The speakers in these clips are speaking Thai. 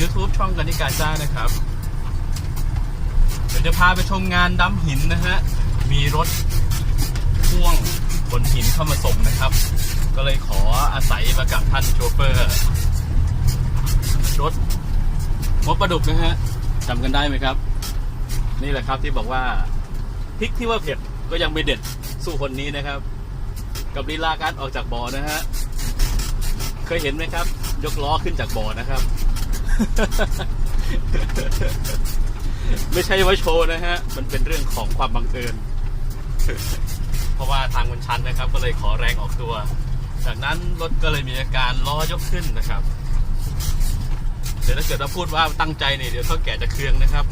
YouTube ช่องกนิกาจ้านะครับ เดี๋ยวจะพาไปชมงานดำหินนะฮะ มีรถพ่วงบนหินเข้ามาส่งนะครับ ก็เลยขออาศัยมากับท่านโชเฟอร์ รถมดประดุกนะฮะจำกันได้ไหมครับ นี่แหละครับที่บอกว่าพริกที่ว่าเผ็ดก็ยังไม่เด็ดสู้คนนี้นะครับ กับลีลาการออกจากบ่อนะฮะ เคยเห็นไหมครับ ยกล้อขึ้นจากบ่อนะครับ ไม่ใช่ว่าโชว์นะฮะ มันเป็นเรื่องของความบังเอิญ เพราะว่าทางมันชันนะครับ ก็เลยขอแรงออกตัว จากนั้นรถก็เลยมีอาการล้อยกขึ้นนะครับ เดี๋ยวถ้าเกิดเราพูดว่าตั้งใจเนี่ยเดี๋ยวเขาแก่จะเคืองนะครับ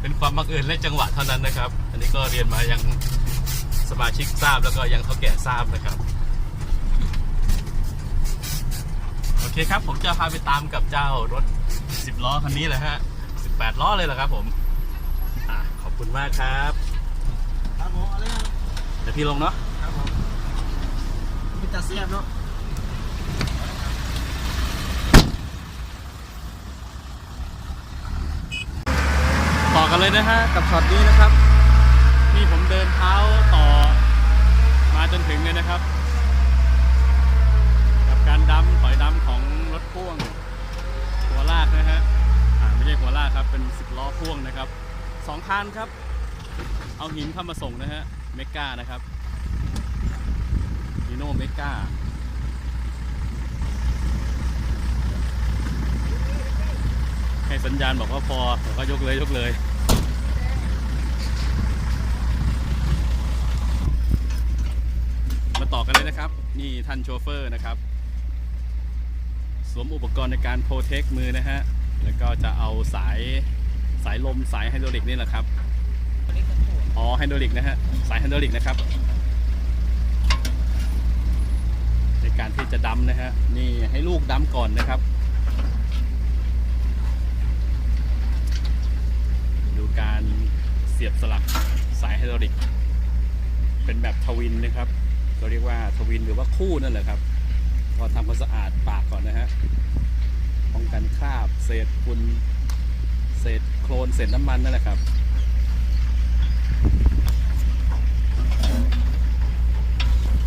เป็นความบังเอิญและจังหวะเท่านั้นนะครับ อันนี้ก็เรียนมายังสมาชิกทราบแล้วก็ยังเขาแก่ทราบนะครับ โอ เคครับ ผมจะพาไปตามกับเจ้ารถ 10 ล้อคันนี้เลยฮะ 18 ล้อเลยเหรอครับผมอะขอบคุณมากครับครับผมเอาเลยครับเดี๋ยวพี่ลงเนาะครับผมมีตาเสียบเนาะต่อกันเลยนะฮะ กับช็อตนี้นะครับ นี่ผมเดินเท้าต่อมาจนถึงเลยนะครับกับการดำถอยดำของรถพ่วง หัวลากนะฮะอ่าไม่ใช่หัวลากครับ เป็นสิบล้อพ่วงนะครับสองคันครับ เอาหินเข้ามาส่งนะฮะเมกานะครับฮีโน่เมกาให้สัญญาณบอกว่าพอผมก็ยกเลยยกเลยมาต่อกันเลยนะครับ นี่ท่านโชเฟอร์นะครับ สวมอุปกรณ์ในการโปรเทคมือนะฮะ แล้วก็จะเอาสายสายลมสายไฮดรอลิกนี่แหละครับ อ๋อไฮดรอลิกนะฮะ สายไฮดรอลิกนะครับ ในการที่จะดำนะฮะ นี่ให้ลูกดำก่อนนะครับ ดูการเสียบสลักสายไฮดรอลิก เป็นแบบทวินนะครับเราเรียกว่าทวินหรือว่าคู่นั่นแหละครับก็ทำความสะอาดปากก่อนนะฮะ ป้องกันคราบ เศษฝุ่นเศษโคลนเศษน้ำมันนั่นแหละครับ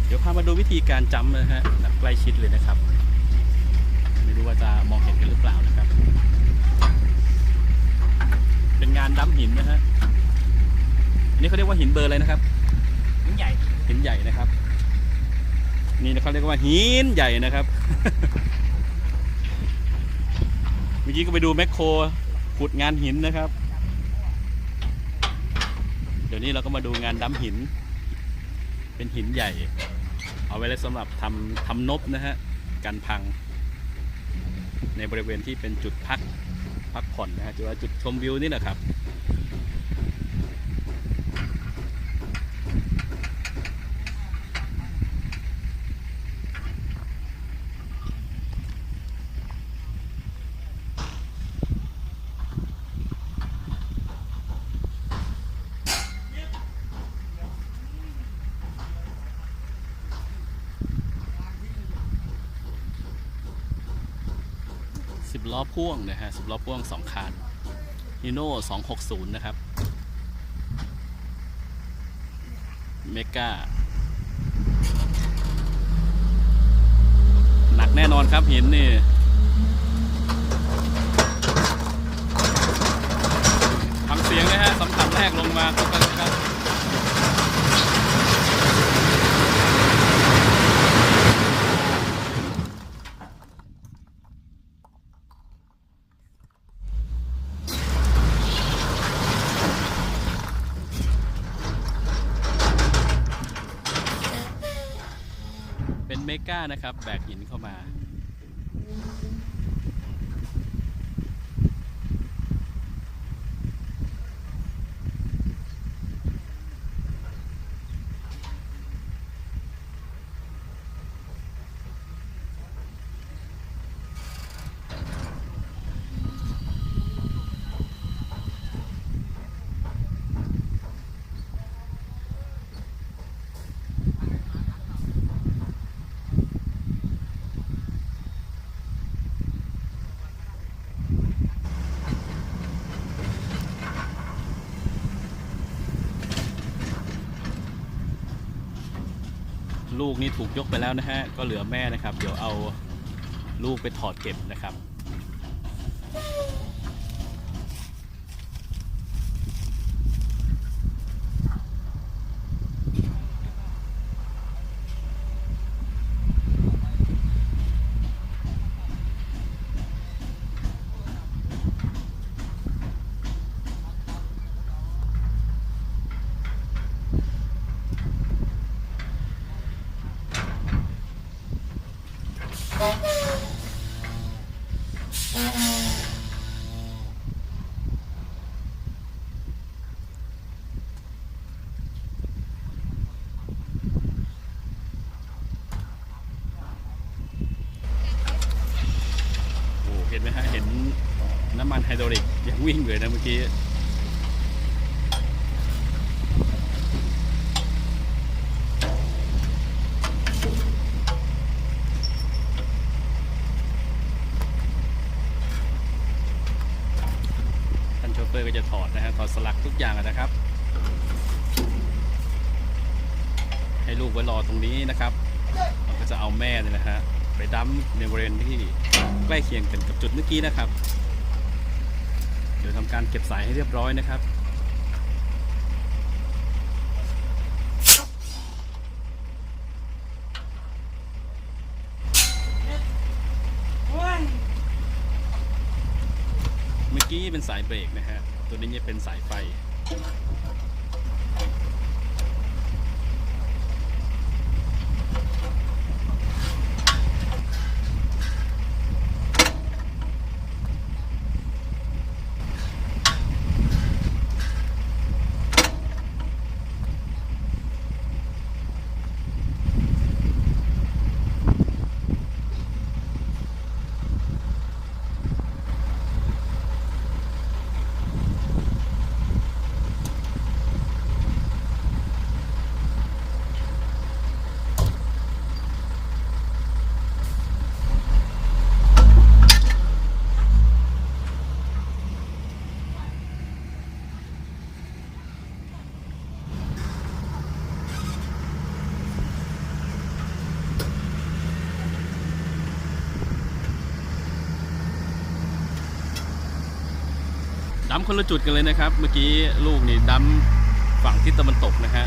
เดี๋ยวพามาดูวิธีการจำนะฮะแบบใกล้ชิดเลยนะครับ ไม่รู้ว่าจะมองเห็นกันหรือเปล่านะครับ เป็นงานดั้มหินนะฮะอันนี้เขาเรียกว่าหินเบอร์อะไรนะครับ หินใหญ่ หินใหญ่นะครับ นี่นะครับเรียกว่าหินใหญ่นะครับ เมื่อกี้ก็ไปดูแมคโครขุดงานหินนะครับ เดี๋ยวนี้เราก็มาดูงานดำหิน เป็นหินใหญ่ เอาไว้เลยสำหรับทำทำนบนะฮะกันพัง ในบริเวณที่เป็นจุดพักพักผ่อนนะฮะจุดจุดชมวิวนี่แหละครับ สิบล้อพ่วงนะฮะสิบล้อพ่วงสองคันฮีโน่สองหกศูนย์นะครับ เมกาหนักแน่นอนครับหินนี่ทำเสียงนะฮะสัมผัสแรกลงมาก็ครับ เมกานะครับ แบกหินเข้ามา ลูกนี่ถูกยกไปแล้วนะฮะก็เหลือแม่นะครับ เดี๋ยวเอาลูกไปถอดเก็บนะครับ โอ้เห็นไหมฮะ เห็นน้ำมัน ไฮดรอลิกยังวิ่งอยู่เลยนะเมื่อกี้ท่านโชเฟอร์ก็จะถอดนะฮะถอดสลักทุกอย่างนะครับ ให้ลูกไว้รอตรงนี้นะครับเราก็จะเอาแม่เนี่ยนะฮะไปดั้มในบริเวณที่ใกล้เคียงกันกับจุดเมื่อกี้นะครับ ดี๋ยวทำการเก็บสายให้เรียบร้อยนะครับเมื่อกี้เป็นสายเบรกนะฮะ ตัวนี้จะเป็นสายไฟ ดั้มคนละจุดกันเลยนะครับ เมื่อกี้ลูกนี่ดั้มฝั่งทิศตะวันตกนะฮะ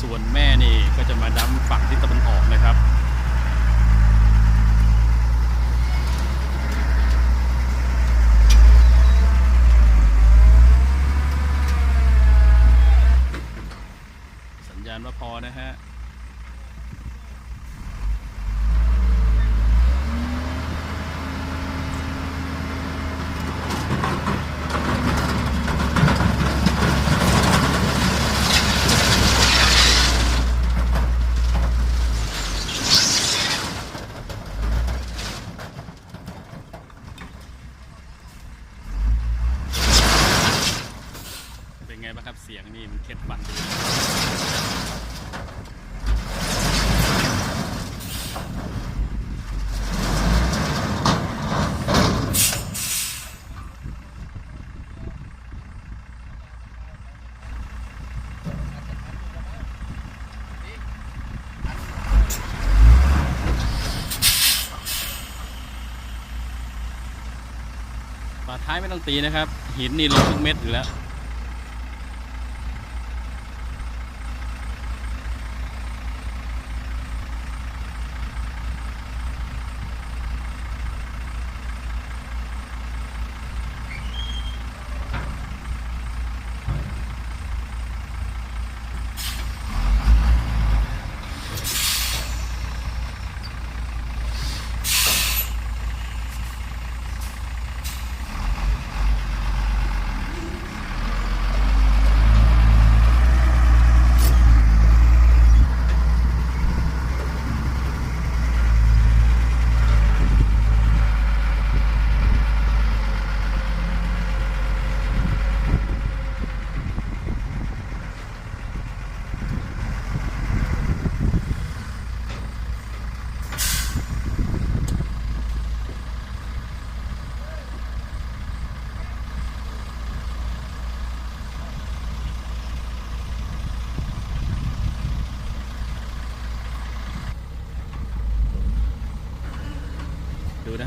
ส่วนแม่นี่ก็จะมาดั้มฝั่งทิศตะวันออกนะครับสัญญาณว่าพอนะฮะ เป็นไงบ้างครับเสียงนี่มันเข็ดฟันดีฝา ท้ายไม่ต้องตีนะครับ หินนี่ลงทุกเม็ดอยู่แล้ว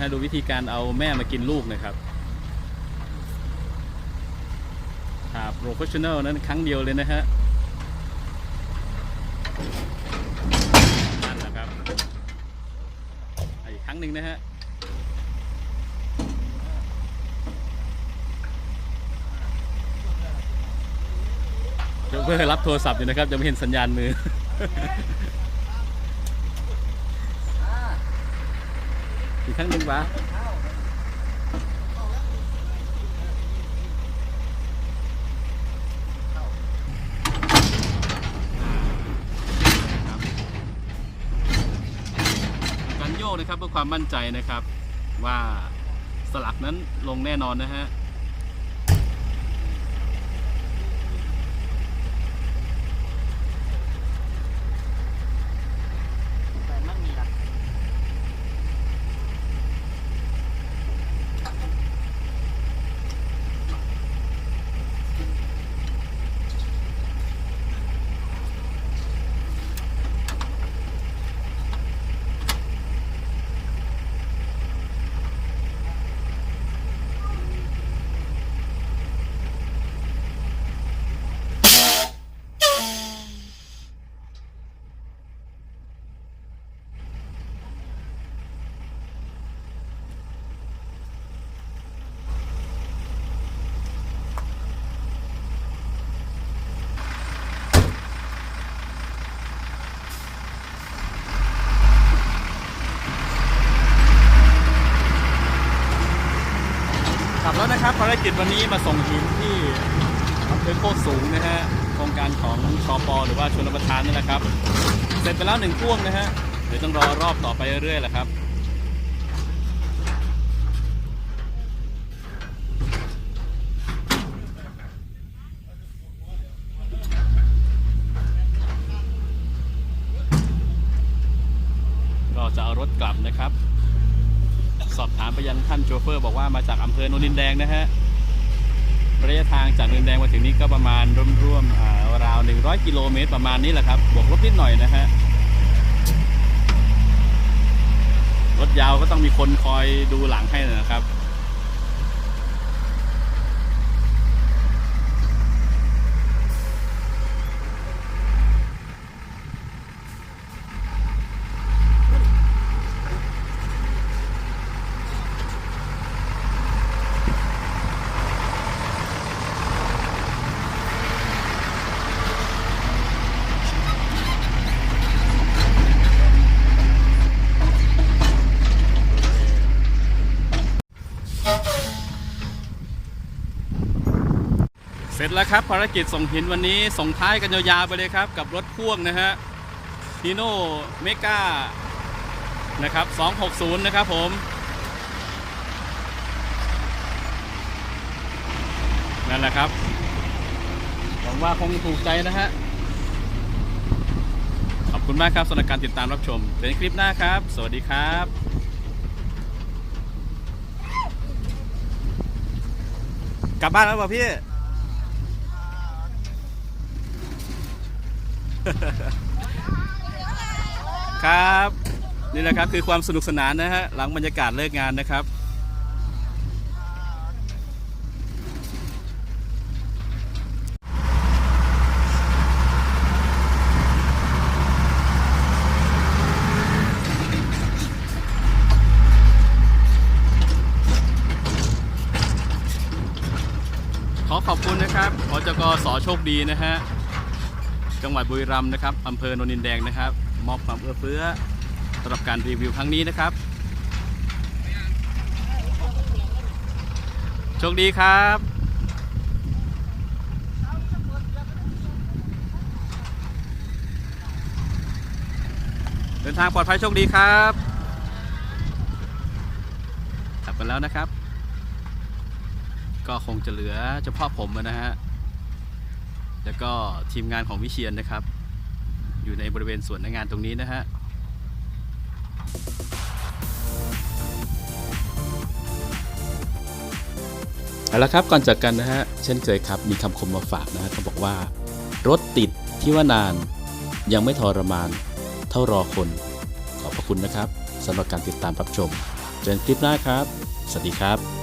นะดูวิธีการเอาแม่มากินลูกนะครับถ้าโปรเฟชชั่นแนลนั้นครั้งเดียวเลยนะฮะนั่นแหละครับอีกครั้งหนึ่งนะฮะโชเฟอร์รับโทรศัพท์อยู่นะครับยังไม่เห็นสัญญาณมือ อีก ครั้งหนึ่งวะการโยกนะครับเพื่อความมั่นใจนะครับ ว่าสลักนั้นลงแน่นอนนะฮะ แต่มั่งมีหลัก กลับแล้วนะครับ ภารกิจวันนี้มาส่งหินที่อำเภอโคกสูงนะฮะโครงการของชอปอหรือว่าชนประทานนี่แหละครับ เสร็จไปแล้วหนึ่งพ่วงนะฮะเดี๋ยวต้องรอรอบต่อไปเรื่อยๆแหละครับก็จะเอารถกลับนะครับ สอบถามไปยังท่านโชเฟอร์บอกว่ามาจากอำเภอโนนดินแดงนะฮะระยะทางจากโนนดินแดงมาถึงนี้ก็ประมาณร่วมๆอ่าราว 100 กิโลเมตรประมาณนี้แหละครับบวกลบนิดหน่อยนะฮะรถยาวก็ต้องมีคนคอยดูหลังให้นะครับ เสร็จแล้วครับภารกิจส่งหินวันนี้ส่งท้ายกันยาวๆไปเลยครับ กับรถพ่วงนะฮะฮีโน่เมกานะครับ 260 นะครับผม นั่นแหละครับหวังว่าคงถูกใจนะฮะ ขอบคุณมากครับสำหรับการติดตามรับชมเป็นคลิปหน้าครับ สวัสดีครับกลับบ้านแล้วเปล่าพี่ ครับนี่แหละครับคือความสนุกสนานนะฮะหลังบรรยากาศเลิกงานนะครับขอขอบคุณนะครับอจกสอโชคดีนะฮะ จังหวัดบุรีรัมย์นะครับอำเภอโนนินแดงนะครับ มอบความเอื้อเฟื้อสำหรับการรีวิวครั้งนี้นะครับ โชคดีครับเดินทางปลอดภัยโชคดีครับกลับกันแล้วนะครับ ก็คงจะเหลือเฉพาะผมนะฮะ แล้วก็ทีมงานของวิเชียนนะครับ อยู่ในบริเวณสวนงานตรงนี้นะฮะเอาละครับก่อนจากกันนะฮะเช่นเคยครับ มีคำคมมาฝากนะฮะเขาบอกว่า รถติดที่ว่านานยังไม่ทรมาน เท่ารอคน ขอบพระคุณนะครับสำหรับการติดตามรับชม เจอกันคลิปหน้าครับ สวัสดีครับ